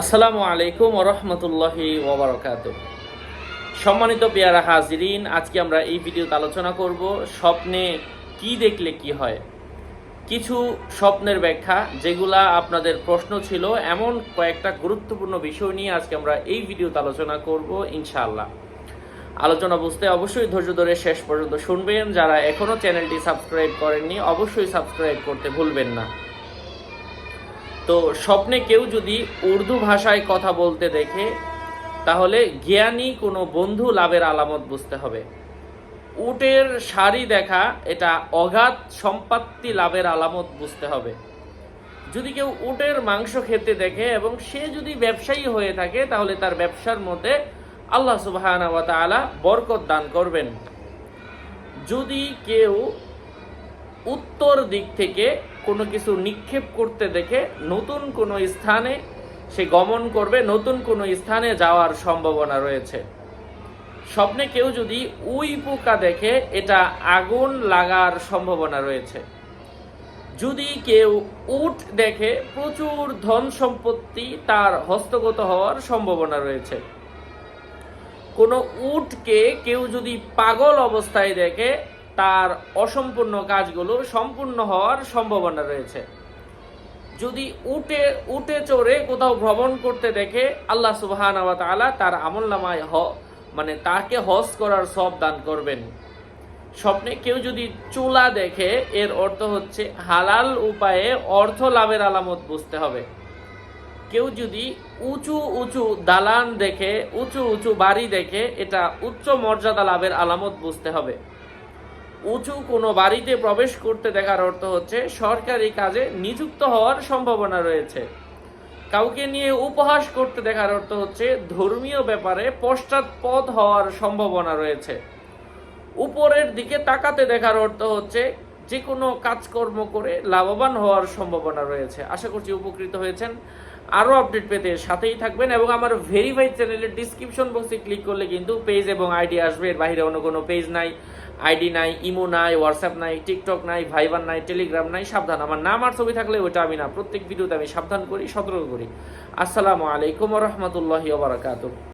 আসসালামু আলাইকুম ওরহমতুল্লাহি ওবরকাত সম্মানিত পেয়ারা হাজিরিন, আজকে আমরা এই ভিডিওতে আলোচনা করব স্বপ্নে কি দেখলে কি হয়। কিছু স্বপ্নের ব্যাখ্যা, যেগুলা আপনাদের প্রশ্ন ছিল, এমন কয়েকটা গুরুত্বপূর্ণ বিষয় নিয়ে আজকে আমরা এই ভিডিওতে আলোচনা করব, ইনশাআল্লাহ। আলোচনা বুঝতে অবশ্যই ধৈর্য ধরে শেষ পর্যন্ত শুনবেন। যারা এখনও চ্যানেলটি সাবস্ক্রাইব করেননি, অবশ্যই সাবস্ক্রাইব করতে ভুলবেন না। তো স্বপ্নে কেউ যদি উর্দু ভাষায় কথা বলতে দেখে, তাহলে জ্ঞানী কোনো বন্ধু লাভের আলামত বুঝতে হবে। উটের শাড়ি দেখা, এটা অগাধ সম্পত্তি লাভের আলামত বুঝতে হবে। যদি কেউ উটের মাংস খেতে দেখে এবং সে যদি ব্যবসায়ী হয়ে থাকে, তাহলে তার ব্যবসার মধ্যে আল্লাহ তাআলা বরকত দান করবেন। যদি কেউ উত্তর দিক থেকে কোনো কিছু নিক্ষেপ করতে দেখে নতুন কোনো স্থানে সে গমন করবে, নতুন কোনো স্থানে যাওয়ার সম্ভাবনা রয়েছে। স্বপ্নে কেউ যদি উই পোকা দেখে, এটা আগুন লাগার সম্ভাবনা রয়েছে। যদি কেউ উট দেখে, প্রচুর ধন সম্পত্তি তার হস্তগত হওয়ার সম্ভাবনা রয়েছে। কোনো উটকে কেউ যদি পাগল অবস্থায় দেখে তার অসম্পূর্ণ কাজগুলো সম্পূর্ণ হওয়ার সম্ভাবনা রয়েছে। যদি উটে উটে চড়ে কোথাও ভ্রমণ করতে দেখে আল্লাহ সুবহান তাআলা তার আমলনামায় হ মানে তাকে হজ করার সব দান করবেন। স্বপ্নে কেউ যদি চুলা দেখে, এর অর্থ হচ্ছে হালাল উপায়ে অর্থ লাভের আলামত বুঝতে হবে। কেউ যদি উঁচু উঁচু দালান দেখে, উঁচু উঁচু বাড়ি দেখে, এটা উচ্চ মর্যাদা লাভের আলামত বুঝতে হবে। উঁচু কোনো বাড়িতে প্রবেশ করতে দেখার অর্থ হচ্ছে সরকারি কাজে নিযুক্ত হওয়ার সম্ভাবনা রয়েছে। কাউকে নিয়ে উপহাস করতে দেখার অর্থ হচ্ছে ধর্মীয় ব্যাপারে পশ্চাৎপদ হওয়ার সম্ভাবনা রয়েছে। উপরের দিকে তাকাতে দেখার অর্থ হচ্ছে যে কোনো কাজকর্ম করে লাভবান হওয়ার সম্ভাবনা রয়েছে। আশা করছি উপকৃত হয়েছেন। আরও আপডেট পেতে সাথেই থাকবেন এবং আমার ভেরিফাইড চ্যানেলের ডিসক্রিপশন বক্সে ক্লিক করলে কিন্তু পেজ এবং আইডি আসবে। এর বাইরে অন্য কোনো পেজ নাই। আইডি নাই ইমো নাই হোয়াটসঅ্যাপ নাই টিকটক নাই ভাইবার নাই টেলিগ্রাম নাই, সাবধান। আমার নাম আর ছবি থাকলে ওটা আমি না। প্রত্যেক ভিডিওতে আমি সাবধান করি, সতর্ক করি। আসসালামু আলাইকুম রহমতুল্লাহি ওবরাকাতুহ